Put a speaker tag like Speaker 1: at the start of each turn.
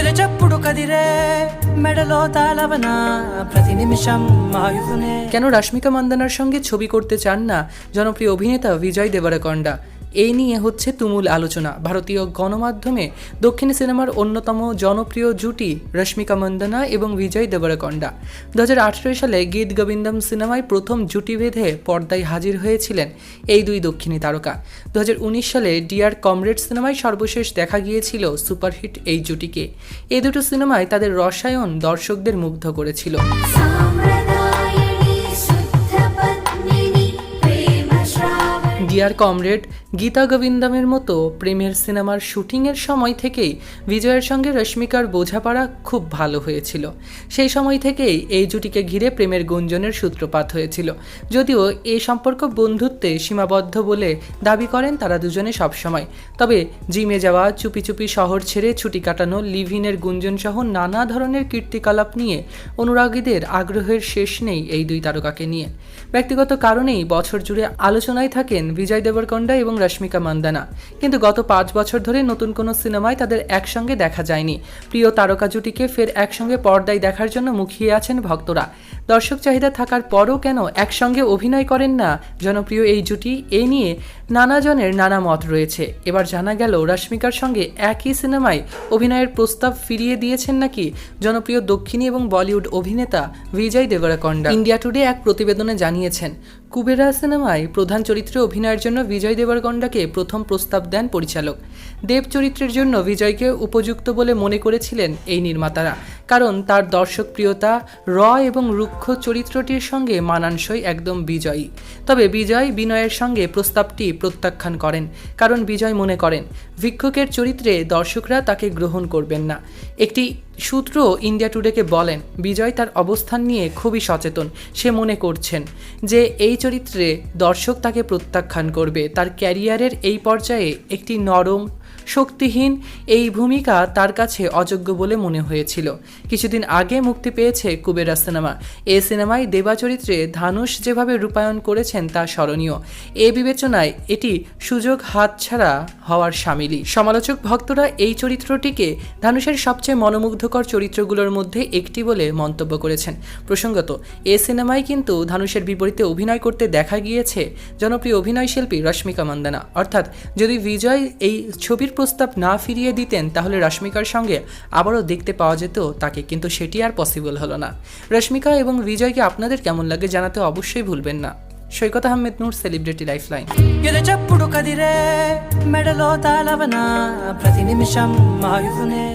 Speaker 1: ఎద చప్పుడు కదిరే మెడలో తాళవన ప్రతి నిమిషం ఆయుధునే
Speaker 2: কেন রাশ্মিকা মান্দানার সঙ্গে ছবি করতে চান না জনপ্রিয় অভিনেতা বিজয় দেবরকন্ডা এই নিয়ে হচ্ছে তুমুল আলোচনা। ভারতীয় গণমাধ্যমে দক্ষিণী সিনেমার অন্যতম জনপ্রিয় জুটি রশ্মিকা মন্দনা এবং বিজয় দেবরকন্ডা। দু সালে গীত গোবিন্দম সিনেমায় প্রথম জুটি বেঁধে পর্দায় হাজির হয়েছিলেন এই দুই দক্ষিণী তারকা। দুহাজার উনিশ সালে ডিয়ার কমরেড সিনেমায় সর্বশেষ দেখা গিয়েছিল সুপারহিট এই জুটিকে। এ দুটো সিনেমায় তাদের রসায়ন দর্শকদের মুগ্ধ করেছিল। ডিয়ার কমরেড গীতা গোবিন্দমের মতো প্রেমের সিনেমার শুটিংয়ের সময় থেকেই বিজয়ের সঙ্গে রশ্মিকার বোঝাপড়া খুব ভালো হয়েছিল। সেই সময় থেকেই এই জুটিকে ঘিরে প্রেমের গুঞ্জনের সূত্রপাত হয়েছিল। যদিও এ সম্পর্ক বন্ধুত্বে সীমাবদ্ধ বলে দাবি করেন তারা দুজনে সবসময়। তবে জিমে যাওয়া, চুপি চুপি শহর ছেড়ে ছুটি কাটানো, লিভিনের গুঞ্জন সহ নানা ধরনের কীর্তিকলাপ নিয়ে অনুরাগীদের আগ্রহের শেষ নেই এই দুই তারকাকে নিয়ে। ব্যক্তিগত কারণেই বছর জুড়ে আলোচনায় থাকেন বিজয় দেবরকন্ডা এবং রশ্মিকা মান্দানা। কিন্তু গত পাঁচ বছর ধরে নতুন কোনো সিনেমায় তাদের একসঙ্গে দেখা যায়নি। প্রিয় তারকা জুটিকে ফের একসঙ্গে পর্দায় দেখার জন্য মুখিয়ে আছেন ভক্তরা। দর্শক চাহিদা থাকার পরও কেন একসঙ্গে অভিনয় করেন না জনপ্রিয় এই জুটি এই নিয়ে নানাজনের নানা মত রয়েছে। এবার জানা গেল রশ্মিকার সঙ্গে একই সিনেমায় অভিনয়ের প্রস্তাব ফিরিয়ে দিয়েছেন নাকি জনপ্রিয় দক্ষিণী এবং বলিউড অভিনেতা বিজয় দেবরাকন্ডা। ইন্ডিয়া টুডে এক প্রতিবেদনে জানিয়েছেন কুবেরা সিনেমায় প্রধান চরিত্রে অভিনয়ের জন্য বিজয় দেবরগণ্ডাকে প্রথম প্রস্তাব দেন পরিচালক। দেব চরিত্রের জন্য বিজয়কে উপযুক্ত বলে মনে করেছিলেন এই নির্মাতারা। কারণ তার দর্শকপ্রিয়তা র এবং রুক্ষ চরিত্রটির সঙ্গে মানানসই একদম বিজয়ী। তবে বিজয় বিনয়ের সঙ্গে প্রস্তাবটি প্রত্যাখ্যান করেন, কারণ বিজয় মনে করেন, ভিক্ষুকের চরিত্রে দর্শকরা তাকে গ্রহণ করবেন না। একটি সূত্র ইন্ডিয়া টুডেকে বলেন, বিজয় তার অবস্থান নিয়ে খুবই সচেতন, সে মনে করছেন যে এই চরিত্রে দর্শক তাকে প্রত্যাখ্যান করবে, তার ক্যারিয়ারের এই পর্যায়ে একটি নরম শক্তিহীন এই ভূমিকা তার কাছে অযোগ্য বলে মনে হয়েছিল। কিছুদিন আগে মুক্তি পেয়েছে কুবেরা সিনেমা। এ সিনেমায় দেবা চরিত্রে ধানুষ যেভাবে রূপায়ণ করেছেন তা স্মরণীয়। এ বিবেচনায় এটি সুযোগ হাতছাড়া হওয়ার সামিলি। সমালোচক ভক্তরা এই চরিত্রটিকে ধানুষের সবচেয়ে মনোমুগ্ধকর চরিত্রগুলোর মধ্যে একটি বলে মন্তব্য করেছেন। প্রসঙ্গত, এ সিনেমায় কিন্তু ধানুষের বিপরীতে অভিনয় করতে দেখা গিয়েছে জনপ্রিয় অভিনয়শিল্পী রশ্মিকা মন্দানা। অর্থাৎ যদি বিজয় এই ছবির প্রস্তাব না ফিরিয়ে দিতেন তাহলে রশ্মিকার সঙ্গে আবারও দেখতে পাওয়া যেত তাকে কিন্তু সেটি আর পসিবল হলো না রশ্মিকা এবং বিজয়কে আপনাদের কেমন লাগে জানাতে অবশ্যই ভুলবেন না সৈকত আহমেদ নূর সেলিব্রিটি লাইফলাইন
Speaker 1: ఎద చప్పుడు కదిరే మెడలో తాళవన ప్రతి నిమిషం ఆయుధునే